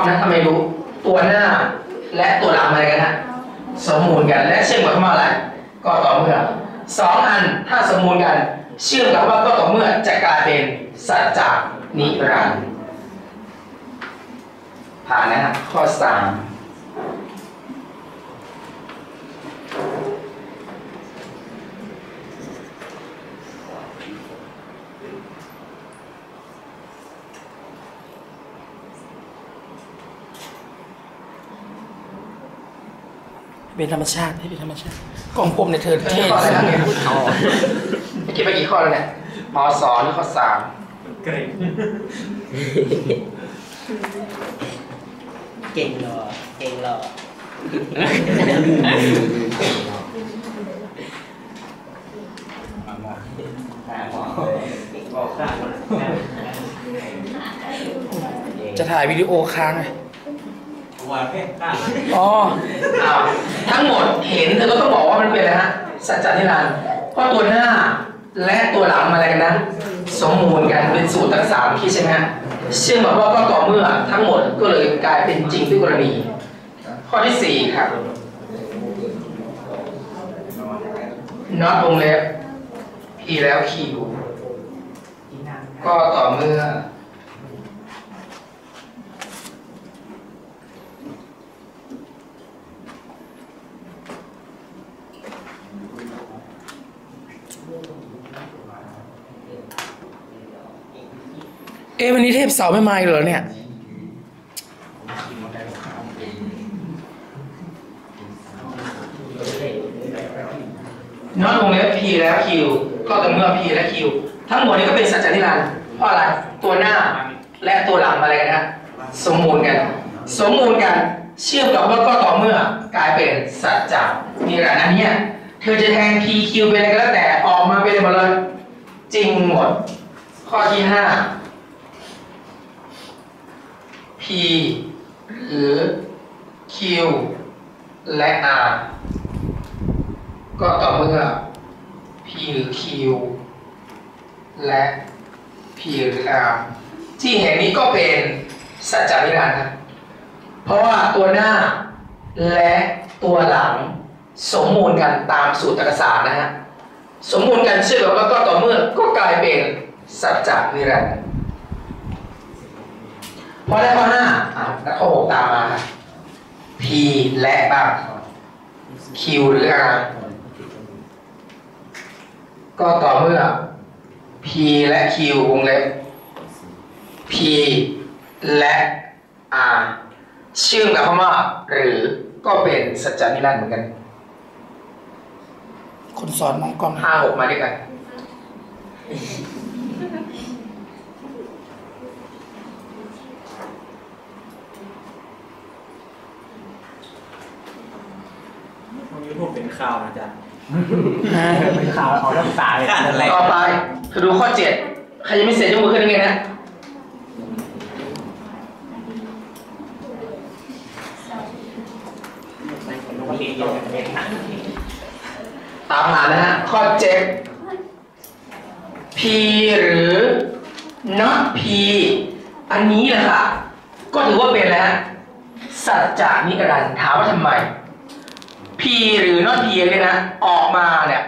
อบนะทำไมรู้ตัวหน้าและตัวหลังอะไรกันฮะสมมูลกันและเชื่อมกับคำว่าอะไร ก็ต่อเมื่อสองอันถ้าสมมูลกัน เชื่อมกับว่าก็ต่อเมื่อจะกลายเป็นสัจจนิรันดร์ผ่านนะฮะข้อสาม เป็นธรรมชาติให้เป็นธรรมชาติกล่องผมเนี่ยเธอเท่เท่ข้ออะไรนะเนี่ยอ๋อเมื่อกี้ไปกี่ข้อแล้วเนี่ยพอสอนข้อสามเก่งเก่งหรอเก่งหรอบอกข้างจะถ่ายวิดีโอค้างไง ว่าแค่ข้างอ๋ออ้าวทั้งหมดเห็นเธอก็ต้องบอกว่ามันเป็นอะไรฮะสัจจนิรันดร์เพราะตัวหน้าและตัวหลังมาอะไรกันนะสมมูลกันเป็นสูตรทั้งสามที่ใช่ไหมฮะเชื่อมกับว่าก็ต่อเมื่อทั้งหมดก็เลยกลายเป็นจริงทุกกรณี ข้อที่สี่ครับ not วงเล็บ p แล้ว q ก็ต่อเมื่อ เอ๊ะวันนี้เทพเสาไม่มาอีกเหรอเนี่ย นอตวงเล็บ p แล้ว q ก็ต่อเมื่อ p และ q ทั้งหมดนี้ก็เป็นสัจจนิรันดร์เพราะอะไร ตัวหน้าและตัวหลังอะไรกันฮะสมมูลกัน สมมูลกัน เชื่อมกับว่าก็ต่อเมื่อกลายเป็นสัจจนิรันดร์อันเนี้ยเธอจะแทน p q เป็นอะไรก็แล้วแต่ออกมาเป็นหมดเลยจริงหมด ข้อที่ห้า หรือ q และ r ก็ต่อเมื่อ p หรือ q และ p หรือ r ที่เห็นนี้ก็เป็นสัจจานิรันดร์ครับเพราะว่าตัวหน้าและตัวหลังสมมูลกันตามสูตรตรรกศาสตร์นะฮะ สมมูลกันเชื่อมกับว่าก็ต่อเมื่อก็กลายเป็นสัจจานิรันดร์ พอได้ข้อห้าอะแล้วข้อหกตามมาครับ p และบ้าง q หรือ r ก็ต่อเมื่อ p และ q วงเล็บ p และ r เชื่อมกับคำว่าหรือก็เป็นสัจจานิรันดร์เหมือนกัน คนสอนมองกล้องห้าหกมาด้วยกัน ยูทูบเป็นข่าวนะจ๊ะฮะเป็นข่าวเอาน้ำตาเลยอะไรต่อไปเธอดูข้อเจ็ดใครยังไม่เสร็จยกมือขึ้นได้ไงนะตามหานะฮะข้อเจ็ด P หรือ not P อันนี้แหละค่ะ ก็ถือว่าเป็นอะไรฮะสัจจานิรันดร์ถามว่าทำไม P หรือ not P เนี่ยนะ ออกมาเนี่ย